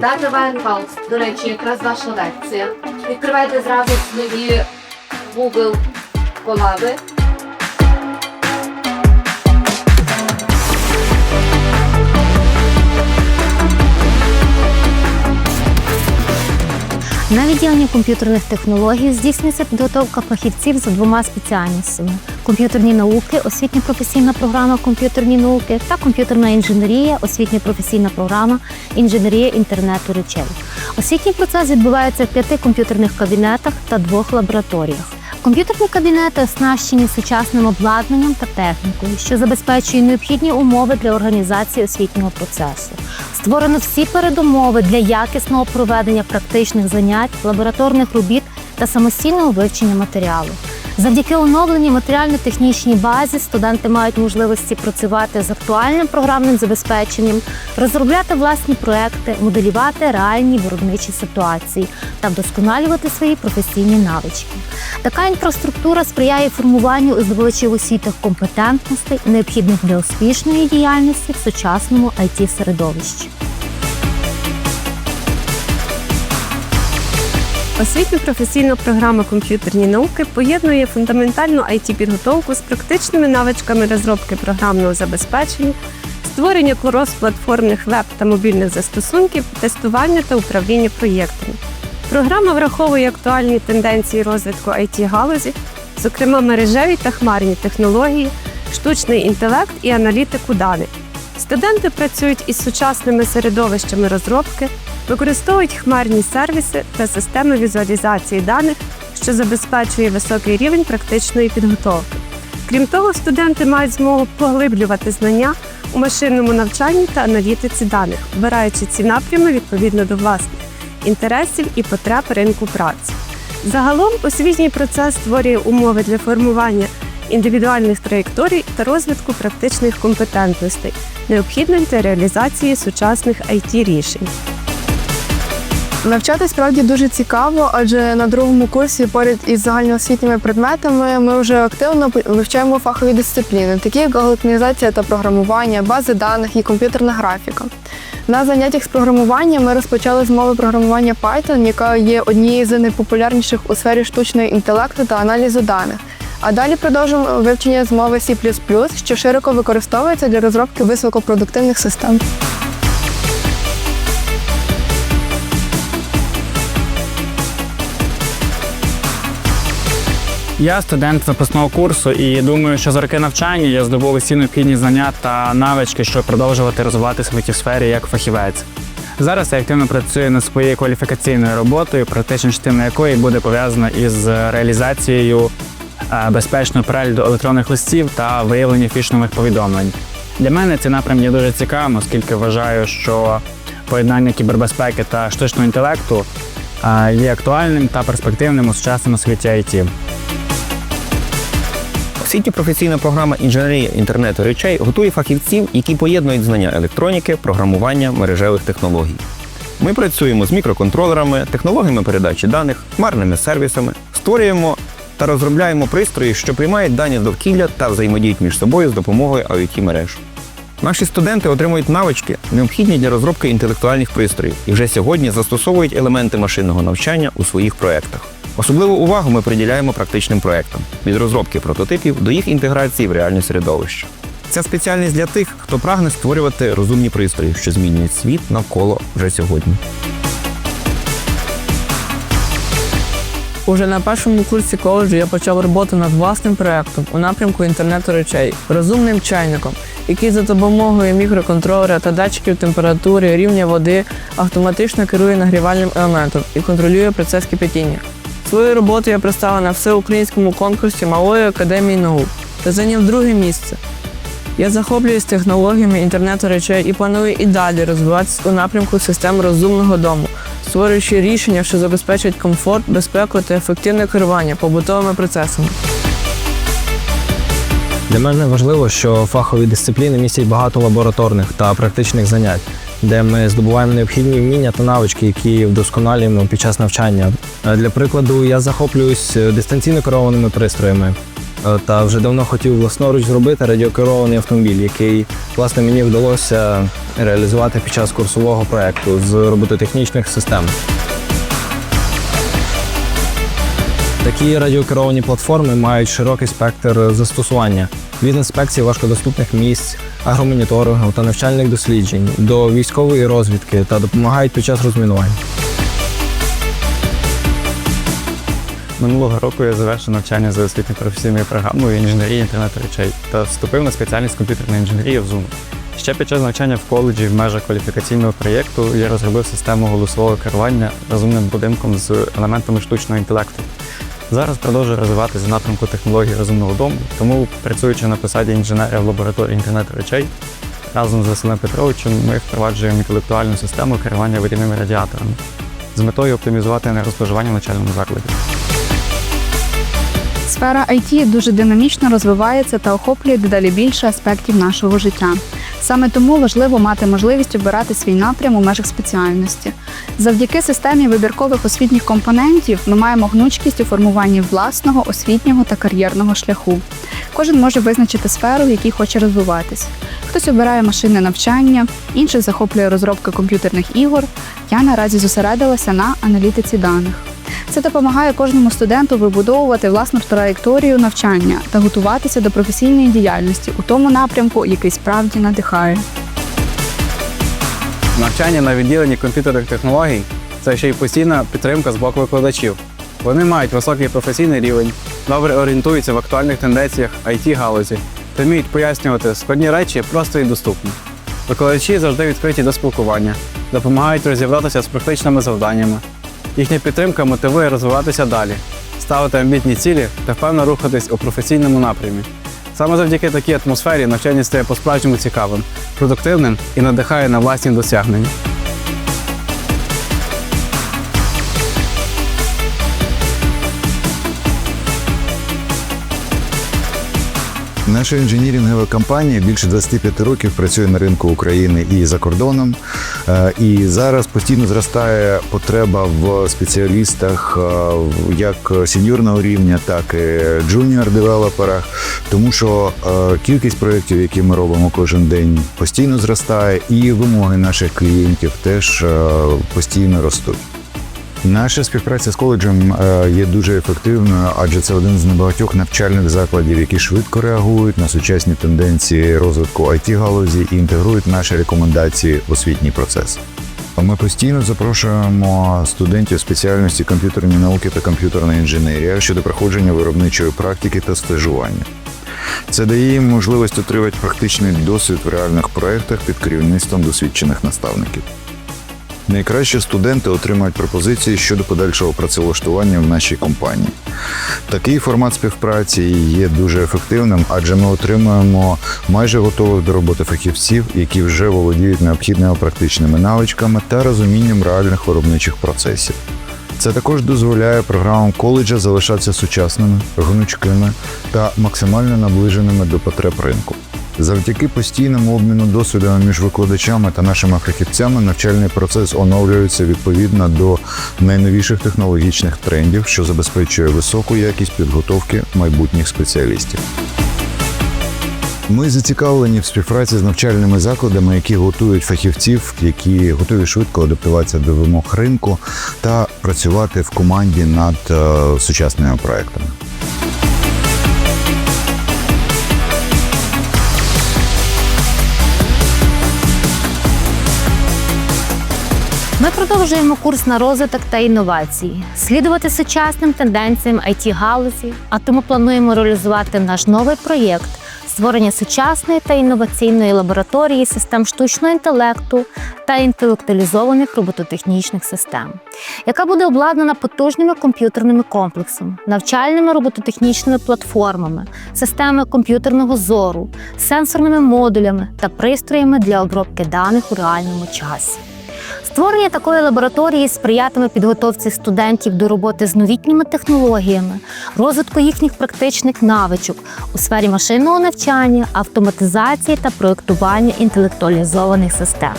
Data Warehouse, до речі, якраз ваша лекція. Відкривайте зразу нові Google колаби. На відділенні комп'ютерних технологій здійснюється підготовка фахівців за двома спеціальностями: комп'ютерні науки, освітня професійна програма комп'ютерні науки та комп'ютерна інженерія, освітня професійна програма інженерія інтернету речей. Освітній процес відбувається в п'яти комп'ютерних кабінетах та двох лабораторіях. Комп'ютерні кабінети оснащені сучасним обладнанням та технікою, що забезпечує необхідні умови для організації освітнього процесу. Створено всі передумови для якісного проведення практичних занять, лабораторних робіт та самостійного вивчення матеріалу. Завдяки оновленій матеріально-технічній базі студенти мають можливості працювати з актуальним програмним забезпеченням, розробляти власні проекти, моделювати реальні виробничі ситуації та вдосконалювати свої професійні навички. Така інфраструктура сприяє формуванню у здобувачів освіти компетентностей, необхідних для успішної діяльності в сучасному it середовищі Освітньо професійна програма комп'ютерні науки поєднує фундаментальну it підготовку з практичними навичками розробки програмного забезпечення, створення крос-платформних веб та мобільних застосунків, тестування та управління проєктами. Програма враховує актуальні тенденції розвитку it галузі, зокрема мережеві та хмарні технології, штучний інтелект і аналітику даних. Студенти працюють із сучасними середовищами розробки, використовують хмарні сервіси та системи візуалізації даних, що забезпечує високий рівень практичної підготовки. Крім того, студенти мають змогу поглиблювати знання у машинному навчанні та аналітиці даних, обираючи ці напрями відповідно до власних інтересів і потреб ринку праці. Загалом освітній процес створює умови для формування індивідуальних траєкторій та розвитку практичних компетентностей, необхідних для реалізації сучасних it рішень. Навчати справді дуже цікаво, адже на другому курсі поряд із загальноосвітніми предметами ми вже активно вивчаємо фахові дисципліни, такі як алгоритмізація та програмування, бази даних і комп'ютерна графіка. На заняттях з програмування ми розпочали з мови програмування Python, яка є однією з найпопулярніших у сфері штучного інтелекту та аналізу даних. А далі продовжимо вивчення з мови C++, що широко використовується для розробки високопродуктивних систем. Я студент випускного курсу і думаю, що за роки навчання я здобув усі необхідні знання та навички, щоб продовжувати розвиватися в цій сфері як фахівець. Зараз я активно працюю над своєю кваліфікаційною роботою, практична частина якої буде пов'язана із реалізацією е, безпечного перегляду електронних листів та виявлення фішингових повідомлень. Для мене цей напрям є дуже цікавим, оскільки вважаю, що поєднання кібербезпеки та штучного інтелекту е, є актуальним та перспективним у сучасному світі IT. Освітньо професійна програма інженерія інтернету речей готує фахівців, які поєднують знання електроніки, програмування, мережевих технологій. Ми працюємо з мікроконтролерами, технологіями передачі даних, хмарними сервісами, створюємо та розробляємо пристрої, що приймають дані з довкілля та взаємодіють між собою з допомогою IoT мереж. Наші студенти отримують навички, необхідні для розробки інтелектуальних пристроїв, і вже сьогодні застосовують елементи машинного навчання у своїх проєктах. Особливу увагу ми приділяємо практичним проєктам від розробки прототипів до їх інтеграції в реальне середовище. Ця спеціальність для тих, хто прагне створювати розумні пристрої, що змінюють світ навколо вже сьогодні. Уже на першому курсі коледжу я почав роботу над власним проектом у напрямку інтернету речей розумним чайником, який за допомогою мікроконтролера та датчиків температури, рівня води автоматично керує нагрівальним елементом і контролює процес кипятіння. Свою роботу я представив на всеукраїнському конкурсі Малої академії наук та зайняв друге місце. Я захоплююсь технологіями інтернету речей і планую і далі розвиватися у напрямку систем розумного дому, створюючи рішення, що забезпечують комфорт, безпеку та ефективне керування побутовими процесами. Для мене важливо, що фахові дисципліни містять багато лабораторних та практичних занять, де ми здобуваємо необхідні вміння та навички, які вдосконалюємо під час навчання. Е, Для прикладу, я захоплююсь дистанційно керованими пристроями. е, та вже давно хотів власноруч зробити радіокерований автомобіль, який власне мені вдалося реалізувати під час курсового проекту з робототехнічних систем. Такі радіокеровані платформи мають широкий спектр застосування від інспекції важкодоступних місць, агромоніторингу та навчальних досліджень до військової розвідки та допомагають під час розмінувань. Минулого року я завершив навчання за освітньо-професійною програмою інженерії інтернету речей та вступив на спеціальність комп'ютерна інженерія в Zoom. Ще під час навчання в коледжі в межах кваліфікаційного проєкту я розробив систему голосового керування розумним будинком з елементами штучного інтелекту. Зараз продовжую розвиватися в напрямку технологій розумного дому, тому працюючи на посаді інженера в лабораторії інтернету речей, разом з Василем Петровичем ми впроваджуємо інтелектуальну систему керування водяними радіаторами з метою оптимізувати енергоспоживання в навчальному закладі. Сфера IT дуже динамічно розвивається та охоплює дедалі більше аспектів нашого життя. Саме тому важливо мати можливість обирати свій напрям у межах спеціальності. Завдяки системі вибіркових освітніх компонентів ми маємо гнучкість у формуванні власного освітнього та кар'єрного шляху. Кожен може визначити сферу, в якій хоче розвиватись. Хтось обирає машинне навчання, інших захоплює розробка комп'ютерних ігор. Я наразі зосередилася на аналітиці даних. Це допомагає кожному студенту вибудовувати власну траєкторію навчання та готуватися до професійної діяльності у тому напрямку, який справді надихає. Навчання на відділенні комп'ютерних технологій це ще й постійна підтримка з боку викладачів. Вони мають високий професійний рівень, добре орієнтуються в актуальних тенденціях it галузі та вміють пояснювати складні речі просто і доступно. Викладачі завжди відкриті до спілкування, допомагають розібратися з практичними завданнями. Їхня підтримка мотивує розвиватися далі, ставити амбітні цілі та впевнено рухатись у професійному напрямі. Саме завдяки такій атмосфері навчання стає по-справжньому цікавим, продуктивним і надихає на власні досягнення. Наша інженірінгова компанія більше 25 років працює на ринку України і за кордоном. Е, І зараз постійно зростає потреба в спеціалістах е, як сеньорного рівня, так і джуніор-девелоперах, тому що е, кількість проєктів, які ми робимо кожен день, постійно зростає, і вимоги наших клієнтів теж постійно ростуть. Наша співпраця з коледжем е, є дуже ефективною, адже це один з небагатьох навчальних закладів, які швидко реагують на сучасні тенденції розвитку it галузі і інтегрують наші рекомендації в освітній процес. Ми постійно запрошуємо студентів спеціальності комп'ютерні науки та комп'ютерна інженерія щодо проходження виробничої практики та стажування. Це дає їм можливість отримати практичний досвід в реальних проєктах під керівництвом досвідчених наставників. Найкращі студенти отримають пропозиції щодо подальшого працевлаштування в нашій компанії. Такий формат співпраці є дуже ефективним, адже ми отримуємо майже готових до роботи фахівців, які вже володіють необхідними практичними навичками та розумінням реальних виробничих процесів. Це також дозволяє програмам коледжа залишатися сучасними, гнучкими та максимально наближеними до потреб ринку. Завдяки постійному обміну досвідами між викладачами та нашими фахівцями навчальний процес оновлюється відповідно до найновіших технологічних трендів, що забезпечує високу якість підготовки майбутніх спеціалістів. Ми зацікавлені в співпраці з навчальними закладами, які готують фахівців, які готові швидко адаптуватися до вимог ринку та працювати в команді над е, сучасними проектами. Ми продовжуємо курс на розвиток та інновації, слідувати сучасним тенденціям it галузі, а тому плануємо реалізувати наш новий проєкт створення сучасної та інноваційної лабораторії систем штучного інтелекту та інтелектуалізованих робототехнічних систем, яка буде обладнана потужними комп'ютерними комплексами, навчальними робототехнічними платформами, системами комп'ютерного зору, сенсорними модулями та пристроями для обробки даних у реальному часі. Створення такої лабораторії сприятиме підготовці студентів до роботи з новітніми технологіями, розвитку їхніх практичних навичок у сфері машинного навчання, автоматизації та проєктування інтелектуалізованих систем.